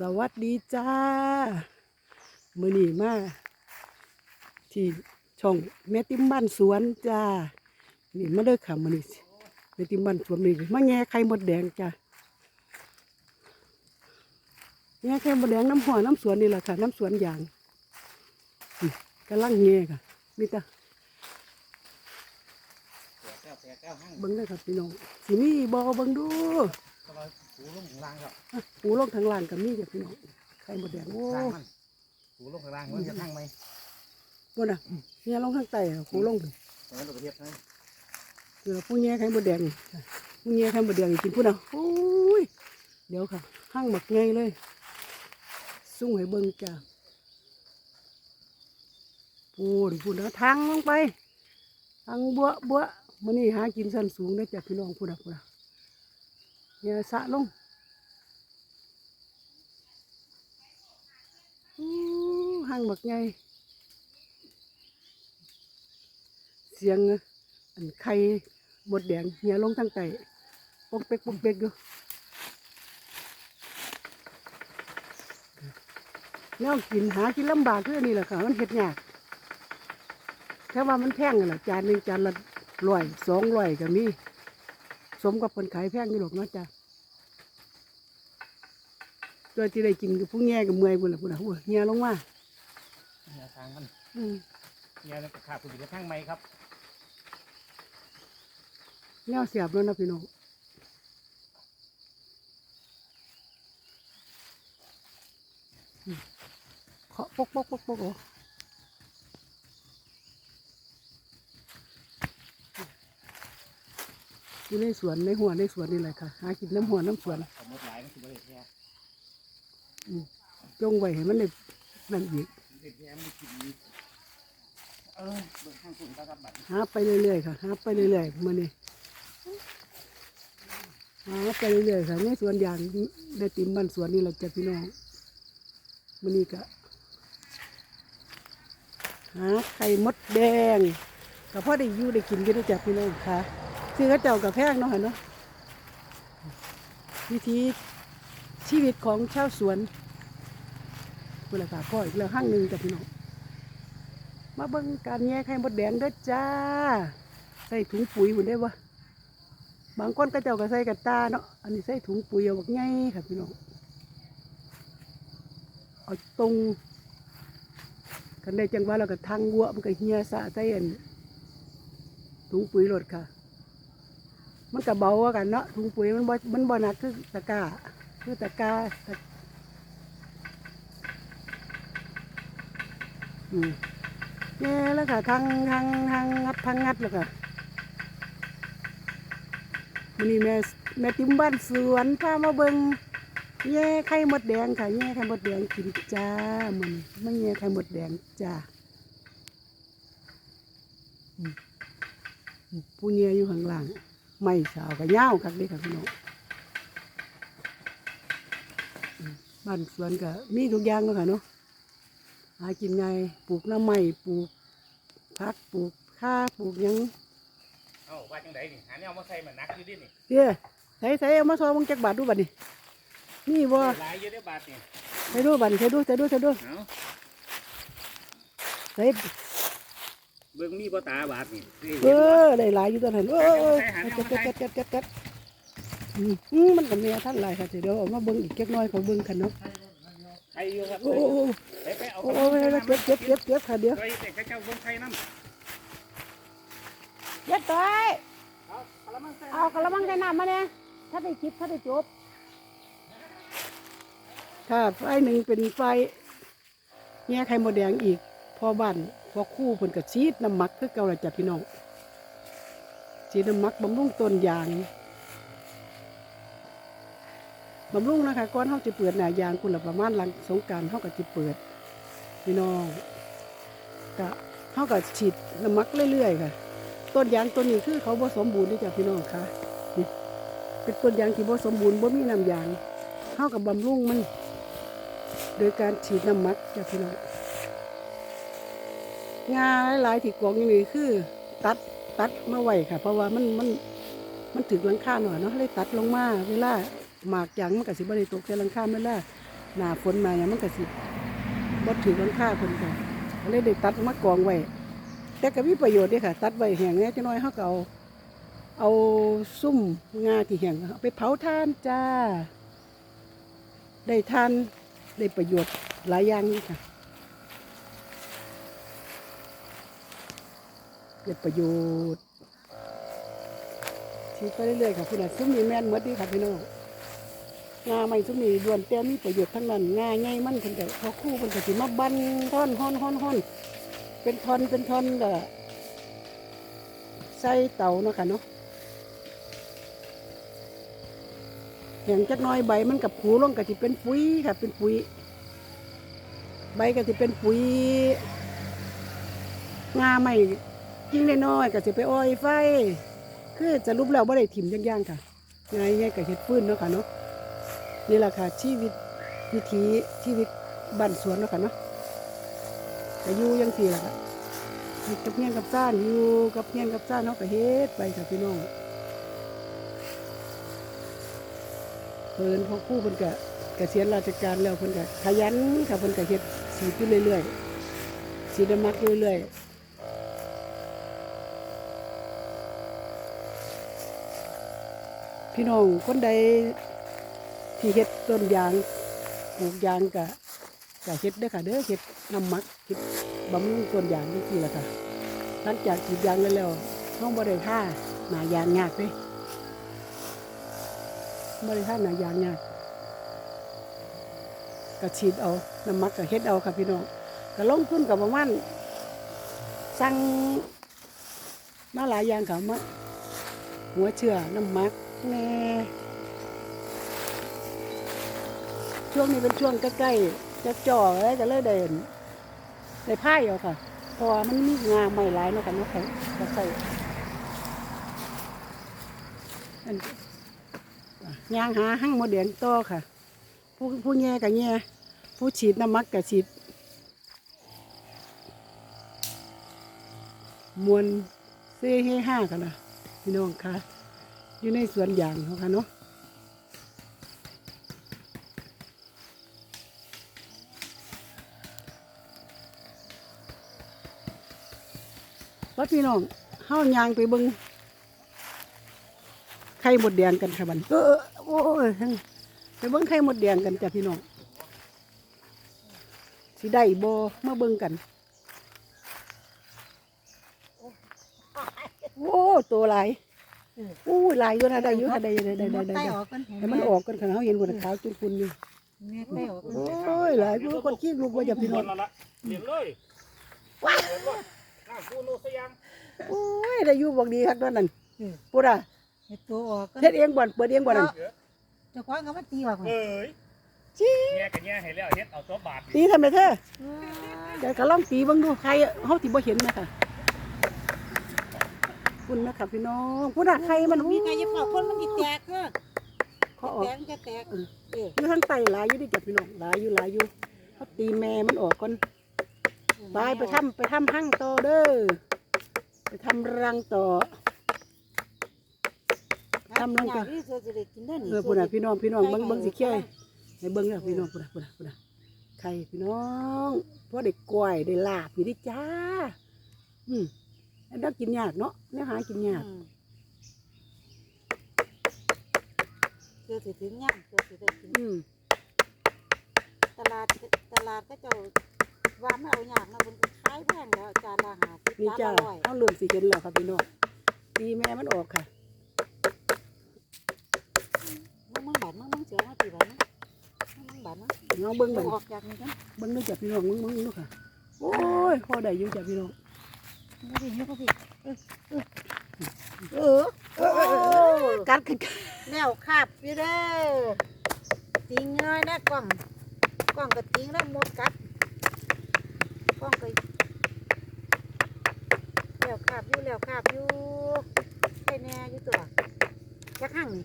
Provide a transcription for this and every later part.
สวัสดีจ้า มือนีมาที่ช่องแม่ติมบ้านสวนจ้า นี่มาเด้อค่ะมือนีแม่ติมบ้านสวนนี่มาแง่ไข่มดแดงจ้าแง่ไข่มดแดงน้ำหัวน้ำสวนนี่แหละค่ะ น้ำสวนยางกำลังแง่ค่ะมีแต่แก้วแก้วแก้วห้าเบิ้งได้อครับพี่น้องสิมีบอเบิ้งดู หูลงข้างล่างครับอะปูลงทางล่างกับมีจ้ะพี่น้องไข่มดแดงโอ้สร้างมันหูลงข้างล่างมันจะทั้งไหมบนอะเนี่ยลงทางใต้อะปูลงไปตรงนั้นตัวประเทศนะคือผู้แย่ไข่มดแดงนี่ค่ะผู้แย่ไข่มดแดงนี่กินพูดเอาโอ้ยเดี๋ยวค่ะห้างหมักไงเลยสุ่งให้เบิ่งจ้าพูดพูดเอาทางลงไปทางบัวบัวมันนี่หากินสันสูงได้อจ้ะพี่น้องพูดเอาพูดเอา อย่าสะลงอู้ห้างหมักไงเสียงอันไข่หมดแดงเหี่ยลงทางไตปกเป๊กปกเป๊กอยู่แนวกินหากินลำบากคืออันนี่แหละค่ะ มันเห็ดยากแค่ว่ามันแพงนั่นละจานหนึ่งจานละร้อยสองร้อยก็มี สมกับคนขายแพงอยู่หรอกเนาะจ้ะตัวที่ได้กินกับผู้แง่กับเมื่อยบุญละบุญละหัวเหี่ยลงมาเนี่ยทางมันอืมเนี่ยกระขาคุณจะทั้งไหมครับแนวเสียบแล้วนะพี่น้องอืมเคาะปกปกปกปกโอ้ อยู่ในสวนในหัวในสวนนี่แหละค่ะ หากินน้ำหัวน้ำสวนมดหลายมันคือะเทศแท้จงไว้ให้มันได้นั่นอีกประเทศแท้มันกินดีเออเบิ่งข้างคุณครับบัตรหาไปเรื่อยๆค่ะหาไปเรื่อยๆมานี่หาไปเรื่อยๆค่ะในสวนยางในติมบ้านสวนนี่แหละจ้ะพี่น้องมันนี่ก็หาไข่มดแดงกับพ่อได้อยู่ได้กินกันได้จ้ะพี่น้องค่ะ ซื้อเขาเจ้ากับแพงเนาะค่ะเนาะวิธีชีวิตของชาวสวนคุณละค่ะพ่ออีกแล้วห้างหนึ่งจ้ะพี่น้องมาเบิ่งการแย่ไข่มดแดงเด้อจ้า ใส่ถุงปุ๋ยหุ่นได้บ่บางคนก็เจ้าก็ใส่กระตาเนาะอันนี้ใส่ถุงปุ๋ยเอาบักไงค่ะพี่น้องเอาตรงกันได้จังว่าเราก็ทางวัวมันก็เฮียสะใส่อันถุงปุ๋ยรถค่ะ มันก็เบากว่ากันเนาะถุงปุ๋ยมันบ่มันบ่หนักคือตะกร้าคือตะกร้าอืมเนี่ยแล้วค่ะทางทางทางงัดทางงัดแล้วค่ะมันนี่แม่แม่ติ้มบ้านสวนพามาเบิงแย่ไข่มดแดงค่ะแย่ไข่มดแดงกินจ้ามันไม่แย่ไข่มดแดงจ้าผู้แย่อยู่ข้างล่าง ไม่สาวกับย่าวคักเด้ค่ะพี่น้องอืมบ้านสวนก็มีทุกอย่างแล้วค่ะเนาะหากินไงปลูกน้ำไม้ปลูกพักปลูกข้าปลูกหยังเอ้าว่าจังไดนี่หาแนวมาใส่มันนักอยู่ดินี่เด้อใส่ใส่เอามาซอยมึงจักบาทดูบัดนี่นี่บ่หลายเยอะได้บาทนี่ใส่ดูบัดนี่ใส่ดูใส่ดูใส่ดูเอ้าใส่ เบิ่งมีบ่ตาบาทนี่เออได้หลายอยู่ตอนนั้นเออเออเก็ดเก็ดเก็ดเก็ดเก็ดอืมมันก็มีท่านหลายค่ะเดี๋ยวเอามาเบิ่งอีกเก็กน้อยขอเบิ่งกันเนาะใครอยู่ครับโอ้โอ้โอ้ไปไปเอาโอ้เก็บเก็บเก็บเก็บค่ะเดี๋ยวไปเจ้าเบิ่งใครนำเย็ดต้อยเอากระมังใส่เอากระมังใส่น้ำมาเนี่ยถ้าได้คิดถ้าได้จบค่ะไฟหนึ่งเป็นไฟแง่ยไข่มดแดงอีก พอบ้านพอคู่เพิ่นก็ชีดน้ำมักคือเก่าละจ้ะพี่น้องชีดน้ำมักบำรุงต้นยางบำรุงนะคะก่อนเขาจะเปิดหนายางคุณละประมาณหลังสงการเขาก็จะเปิดพี่น้องก็เขาก็ฉีดน้ำมักเรื่อยๆค่ะ ต้นยางต้นนี้คือเขาบ่สมบูรณ์นี่จ้ะพี่น้องค่ะนี่เป็นต้นยางที่บ่สมบูรณ์บ่มีน้ำยางเฮากับบำรุงมัน โดยการฉีดน้ำมักจ้ะพี่น้อง งาหลายๆที่กองอยู่นี่คือ ตัดตัดมาไว้ค่ะ เพราะว่ามันมันมันถึงหลังคาหน่อยเนาะเลยตัดลงมาเวลาหมากยางมันก็สิบ่ได้ตกใส่หลังคาเวลาหนาฝนมาเนี่ยมันก็สิบ่ถือกันค่าเพิ่นก็เลยได้ตัดมากองไว้แต่ก็มีประโยชน์ด้วยค่ะ ตัดไว้แห้งแน่จักหน่อยเฮาก็เอาเอาซุ่มงาที่แห้งไปเผาทานจ้า ได้ทานได้ประโยชน์หลายอย่างนี่ค่ะ ได้ประโยชน์ชีไปเรื่อยๆค่ะพี่น้องซุ่มนี่แม่นหมดดีค่ะพี่น้องงาไม่ซุ่มนี่ล้วนแต่มีประโยชน์ทั้งนั้นงาใหญ่มันเพิ่นก็พอคู่เพิ่นก็สิมาบันท่อนฮ้อนฮ้อนฮ้อนเป็นท่อนเป็นท่อนก็ใส่เตาเนาะค่ะเนาะอย่งจักน้อยใบมันกับผูลงก็จะเป็นปุ๋ยค่ะ เป็นปุ๋ย ใบก็จะเป็นปุ๋ยงาไม่ ยิ่งน้อยๆก็จะไปอ้อยไฟ คือจะรูปแล้วว่ได้ถิ่มย่างๆค่ะง่ายกับเห็ดฟื้นเนาะค่ะเนาะนี่แหละค่ะชีวิตวิถีชีวิตบ้านสวนเนาะค่ะเนาะแต่อยู่ยังสี่ละค่ะอยู่กับเพียกับซ่านอยู่กับเพียกับซ่านเนาะก็เฮ็ดไปค่ะพี่น้องเพิ่นพอคู่เพิ่นก็เกษียณราชการแล้วเพิ่นก็ขยันค่ะเพิ่นก็เฮ็ดสีดอยู่เรื่อยๆสีดำมักอยู่เรื่อยๆ พี่น้องคนใดที่เฮ็ดต้นยางปลูกยางก็ก็เฮ็ดเด้อค่ะเด้อเฮ็ดน้ำมักเฮ็ดบำรุงต้นยางนี่สิล่ะค่ะหลังจากกรีดยางแล้วแล้วเฮาบ่ได้ท่าหนายางยากเด้บริษัทหนายางเนี่ยก็ฉีดเอาน้ำมักก็เฮ็ดเอาค่ะพี่น้องก็ลงทุนกับประมาณสั่งมาหลายอย่างค่ะมาหัวเชื่อน้ำมัก แน่ช่วงนี้เป็นช่วงใกล้ๆจะจ่อแล้วก็เลยเดินได้พ่ายเอาค่ะเพราะว่ามันมีงาใหม่หลายเนาะค่ะเนาะค่ะก็ใส่ยางหาหั่งโมเดลต่อค่ะ ผู้ผู้แง่กับแง่ผู้ฉีดน้ำมักกับฉีดมวนเซ่เฮห้ากันนะพี่น้องค่ะ อยู่ในสวนยางเขาค่ะเนาะวัดพี่น้องเฮายางไปเบิงไข่หมดแดงกันค่ะบันเออโอ้ยไปเบิ้งไข่หมดแดงกันจ้ะพี่น้องสิได้บ่มาเบิ้งกัน โอ้ตัวหลายโอ้ยหลายอยู่นะได้อยู่ค่ะได้อยู่ได้ได้ได้ได้ไต้ได้ออกกันให้มันออกกันค่ะเขาเห็นบนขาวจุนคุณอยู่แม่ไต้ออกกันโอ้ยหลายอยู่คนขี้ลูกว่าจะพี่น้องละละเห็นเลยว้าวน้ำฟูโนสยังโอ้ยได้อยู่บอกดีครับตอนนั้นพูดอะเฮ็ดตัวออกกันเฮ็ดเองบ่อนเปิดเองบ่อนนั่นเจ้าของก็มาตีออกเอ้ยจี้แง่กันแง่เห็นแล้วเฮ็ดเอาตัวบาทตีทำไมเธอเดี๋ยวก็ลองตีเบิ่งดูใครเฮาสิบ่เห็นนะคะ คุณนะครับพี่น้องพูดอะใครมันมีใครจะเผาคนมันสิแตกเด้อเขาออกแตกมันจะแตกเอออยู่ข้างใต้หลายอยู่ดิจ้ะพี่น้องหลายอยู่หลายอยู่เขาตีแม่มันออกก่อนไปไปทำไปทำหั่งต่อเด้อไปทำรังต่อทำลงกันนี่เสือสิได้กินได้นี่เออพูดอะพี่น้องพี่น้องเบิ่งเบิ่งสิเขี้ยวให้เบิ่งเด้อพี่น้องพูดอะพูดอะพูดอะใครพี่น้องเพราะได้กล้วยได้ลาบอยู่ดิจ้าอืม อันนั้นกินยากเนาะเนื้อหากินยากอืมเสือสิถึงย่างเสือสิได้กินอืมตลาดตลาดก็เจ้าว่าไม่เอายากนะเพิ่นก็ขายแพงแล้วจานละ50นี่จานจ้าละร้อยเขาเริ่มสิเห็นแล้วครับพี่น้องตีแม่มันออกค่ะ มึงมึงบาดมึงมึงเสือมาตีบาดมึงมึงบาดมึงน้องเบิ้งมึเบิ้งงออกจากนี่กันเบิ้งด้วยจ้ะพี่น้องมึงมึงดูค่ะ โอ้ยพอได้อยู่จ้ะพี่น้องมึง ก็สิก็สิเออเออกัดกันแนวคาบอยู่เด้อติงเงยนะกล้องกล้องก็ติงแล้วหมดกัดกล้องก็แล้วคาบอยู่แล้วคาบอยู่ใช่แน่อยู่ตัวจักข้างนี่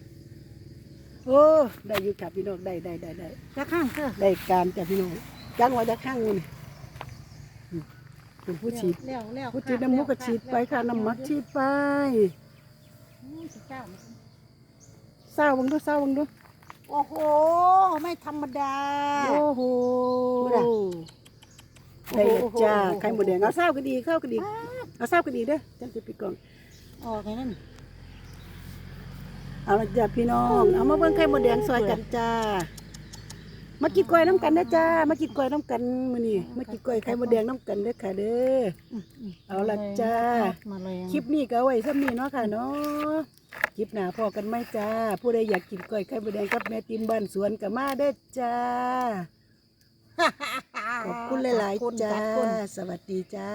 โอ้ได้อยู่จ้ะพี่น้องได้ได้ได้ได้จักข้างเถอะได้การจ้ะพี่น้องจังไว้จะข้างงูนี่็นผู้ฉีดผู้ฉีดน้ำมูกก็ฉีดไปค่ะน้ำมักฉีดไปเศร้าบังดูเศร้าบังดูโอ้โห ไม่ธรรมดา โอ้โหได้จ้าไข่หมดแดงเอาเศร้าก็ดีเข้าก็ดีเอาเศร้าก็ดีเด้อจังจะปิดกล่องออกค่นั้นเอาละจ้าพี่น้อง เอามาเบิ่งไข่หมดแดงซอยจันจ้า มากินกล้วยน้ำกันนะจ้า มากินกล้วยน้ำกันมื้อนี้มากินกล้วยไข่หมดแดงน้ำกันเด้อค่ะเด้อเอาละจ้า มาเลยคลิปนี้ก็เอาไว้ซ้ำนี้เนาะค่ะเนาะคลิปหน้าพอกันไหมจ้า ผู้ใดอยากกินกล้วยไข่มดแดงกับแม่ติมบ้านสวนก็มาเด้อจ้า ขอบคุณหลายขอบคุณๆจ้าขอบคุณสวัสดีจ้า